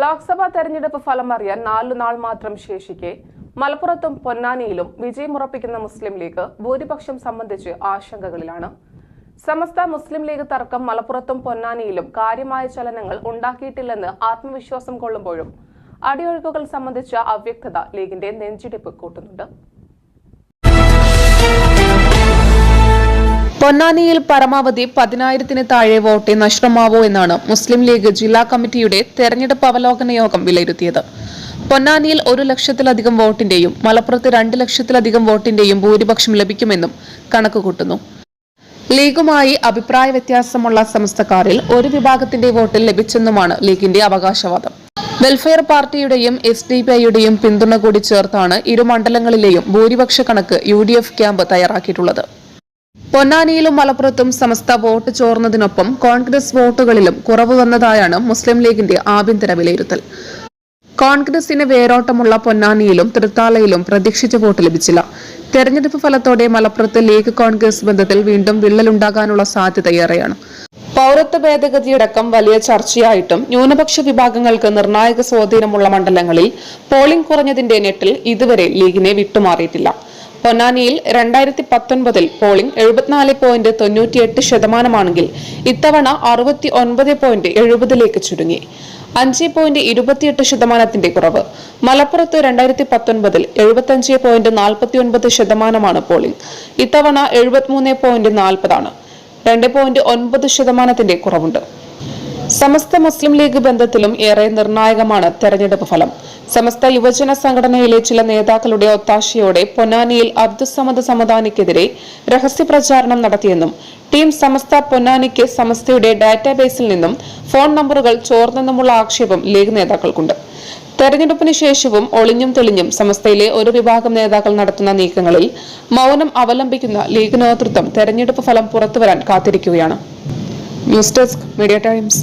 ലോക്സഭാ തെരഞ്ഞെടുപ്പ് ഫലം അറിയാൻ നാലു നാൾ മാത്രം ശേഷിക്കെ മലപ്പുറത്തും പൊന്നാനിയിലും വിജയമുറപ്പിക്കുന്ന മുസ്ലിം ലീഗ് ഭൂരിപക്ഷം സംബന്ധിച്ച് ആശങ്കകളിലാണ്. സമസ്ത മുസ്ലിം ലീഗ് തർക്കം മലപ്പുറത്തും പൊന്നാനിയിലും കാര്യമായ ചലനങ്ങൾ ഉണ്ടാക്കിയിട്ടില്ലെന്ന് ആത്മവിശ്വാസം കൊള്ളുമ്പോഴും അടിയൊഴുക്കുകൾ സംബന്ധിച്ച അവ്യക്തത ലീഗിന്റെ നെഞ്ചിടിപ്പ് കൂട്ടുന്നുണ്ട്. പൊന്നാനിയിൽ പരമാവധി പതിനായിരത്തിന് താഴെ വോട്ടേ നഷ്ടമാവോ എന്നാണ് മുസ്ലിം ലീഗ് ജില്ലാ കമ്മിറ്റിയുടെ തെരഞ്ഞെടുപ്പ് അവലോകന യോഗം വിലയിരുത്തിയത്. പൊന്നാനിയിൽ ഒരു ലക്ഷത്തിലധികം വോട്ടിന്റെയും മലപ്പുറത്ത് രണ്ട് ലക്ഷത്തിലധികം വോട്ടിന്റെയും ഭൂരിപക്ഷം ലഭിക്കുമെന്നും കണക്കുകൂട്ടുന്നു ലീഗുമായി അഭിപ്രായ വ്യത്യാസമുള്ള സമസ്തക്കാരിൽ ഒരു വിഭാഗത്തിന്റെ വോട്ടിൽ ലഭിച്ചെന്നുമാണ് ലീഗിന്റെ അവകാശവാദം. വെൽഫെയർ പാർട്ടിയുടെയും എസ് ഡി പി ഐയുടെയും പിന്തുണ കൂടി ചേർത്താണ് ഇരു മണ്ഡലങ്ങളിലെയും ഭൂരിപക്ഷ കണക്ക് യു ഡി എഫ് ക്യാമ്പ് തയ്യാറാക്കിയിട്ടുള്ളത്. പൊന്നാനിയിലും മലപ്പുറത്തും സമസ്ത വോട്ട് ചോർന്നതിനൊപ്പം കോൺഗ്രസ് വോട്ടുകളിലും കുറവ് വന്നതായാണ് മുസ്ലിം ലീഗിന്റെ ആഭ്യന്തര വിലയിരുത്തൽ. കോൺഗ്രസിന് വേരോട്ടമുള്ള പൊന്നാനിയിലും തൃത്താലയിലും പ്രതീക്ഷിച്ച വോട്ട് ലഭിച്ചില്ല. തെരഞ്ഞെടുപ്പ് ഫലത്തോടെ മലപ്പുറത്ത് ലീഗ് കോൺഗ്രസ് ബന്ധത്തിൽ വീണ്ടും വിള്ളലുണ്ടാകാനുള്ള സാധ്യതയേറെയാണ്. പൌരത്വ ഭേദഗതിയടക്കം വലിയ ചർച്ചയായിട്ടും ന്യൂനപക്ഷ വിഭാഗങ്ങൾക്ക് നിർണായക സ്വാധീനമുള്ള മണ്ഡലങ്ങളിൽ പോളിംഗ് കുറഞ്ഞതിന്റെ നെട്ടിൽ ഇതുവരെ ലീഗിനെ വിട്ടുമാറിയിട്ടില്ല. പൊന്നാനിയിൽ രണ്ടായിരത്തി പത്തൊൻപതിൽ പോളിംഗ് എഴുപത്തിനാല് പോയിന്റ് തൊണ്ണൂറ്റിയെട്ട് ശതമാനമാണെങ്കിൽ ഇത്തവണ അറുപത്തി ഒൻപത് പോയിന്റ് എഴുപതിലേക്ക് ചുരുങ്ങി. അഞ്ച് പോയിന്റ് ഇരുപത്തിയെട്ട് ശതമാനത്തിന്റെ കുറവ്. മലപ്പുറത്ത് രണ്ടായിരത്തി പത്തൊൻപതിൽ എഴുപത്തിയഞ്ച് പോയിന്റ് നാൽപ്പത്തിയൊൻപത് ശതമാനമാണ് പോളിംഗ്. ഇത്തവണ എഴുപത്തിമൂന്ന് പോയിന്റ് നാൽപ്പതാണ്. രണ്ട് പോയിന്റ് ഒൻപത് ശതമാനത്തിന്റെ കുറവുണ്ട്. സമസ്ത മുസ്ലിം ലീഗ് ബന്ധത്തിലും ഏറെ നിർണായകമാണ് തെരഞ്ഞെടുപ്പ് ഫലം. സമസ്ത യുവജന സംഘടനയിലെ ചില നേതാക്കളുടെ ഒത്താശയോടെ പൊന്നാനിയിൽ അബ്ദുസമദ് സമദാനിക്കെതിരെ രഹസ്യപ്രചാരണം നടത്തിയെന്നും ടീം സമസ്ത പൊന്നാനിക്ക് സമസ്തയുടെ ഡാറ്റാബേസിൽ നിന്നും ഫോൺ നമ്പറുകൾ ചോർന്നെന്നുമുള്ള ആക്ഷേപം ലീഗ് നേതാക്കൾക്കുണ്ട്. തെരഞ്ഞെടുപ്പിന് ശേഷവും ഒളിഞ്ഞും തെളിഞ്ഞും സമസ്തയിലെ ഒരു വിഭാഗം നേതാക്കൾ നടത്തുന്ന നീക്കങ്ങളിൽ മൗനം അവലംബിക്കുന്ന ലീഗ് നേതൃത്വം തെരഞ്ഞെടുപ്പ് ഫലം പുറത്തുവരാൻ കാത്തിരിക്കുകയാണ്. News desk media times.